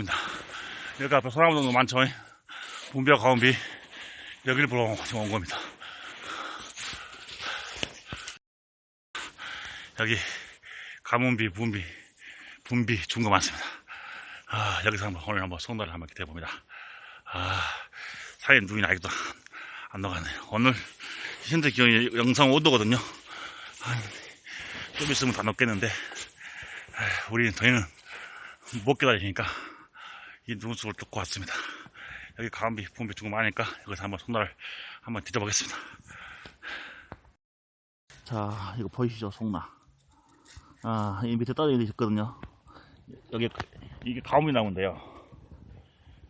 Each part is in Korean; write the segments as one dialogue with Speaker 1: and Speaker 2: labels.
Speaker 1: 있습니다. 여기 앞에 소나무도 많죠. 분비와 가온비 여기를 보러 지금 온 겁니다. 여기 가문비, 분비, 분비 중거 많습니다. 아, 여기서 한번 오늘 한번 송달을 한번 기대해 봅니다. 아, 사이에 눈이 아직도 안 나가네요. 오늘 현재 기온이 영상 5도거든요. 좀 있으면 다 녹겠는데 아, 우리는 저희는 못 기다리니까 이 눈속을 뚫고 왔습니다. 여기 가은비, 분비 중고 많으니까 여기서 한번 송달을 한번 뒤져보겠습니다. 자, 이거 보이시죠, 송나. 아, 이 밑에 떨어져 있거든요. 여기, 이게 가은비 나무인데요.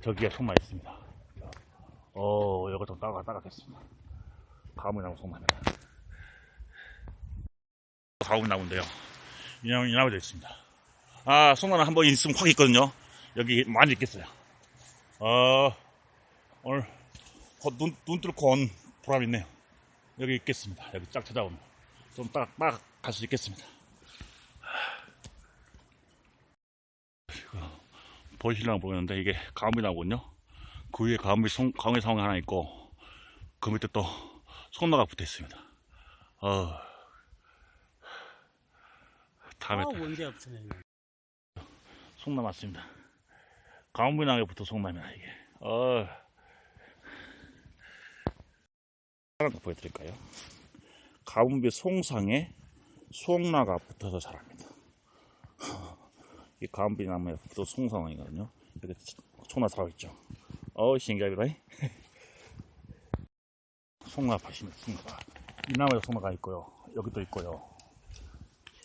Speaker 1: 저기에 송나 있습니다. 어, 이거 좀 따가, 따가겠습니다. 가은비 나무 송나입니다. 가은비 나무인데요. 이 나무, 이 나무도 있습니다. 아, 송나는 한번 있으면 확 있거든요. 여기 많이 있겠어요. 어, 오늘 곧 눈, 눈 뚫고 온 보람 있네요. 여기 있겠습니다. 여기 쫙 찾아오면 좀 딱, 딱 갈 수 있겠습니다. 이거 보이실랑 보이는데 이게 가음이 나오거든요. 그 위에 가음이 송, 가음이 상황이 하나 있고 그 밑에 또 송나가 붙어 있습니다. 어, 다음에
Speaker 2: 아,
Speaker 1: 또
Speaker 2: 문제 없으네.
Speaker 1: 송나 맞습니다. 가음비나게 붙어 송나입니다, 이게. 어. 하나 더 보여드릴까요? 가문비 송상에 송나가 붙어서 자랍니다. 이 가문비 나무에 붙어 송상이거든요. 이렇게 송나 살아있죠. 어우, 신기하더라. 송나 파시면 송나가. 이 나무에 송나가 있고요. 여기도 있고요.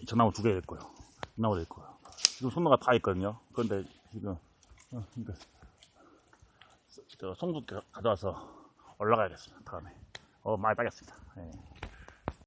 Speaker 1: 저 나무 두 개 있고요. 이 나무도 있고요. 지금 송나가 다 있거든요. 그런데 지금, 어, 이거, 저 송두 가져와서 올라가야겠습니다. 다음에. 어, 많이 따겠습니다. 예.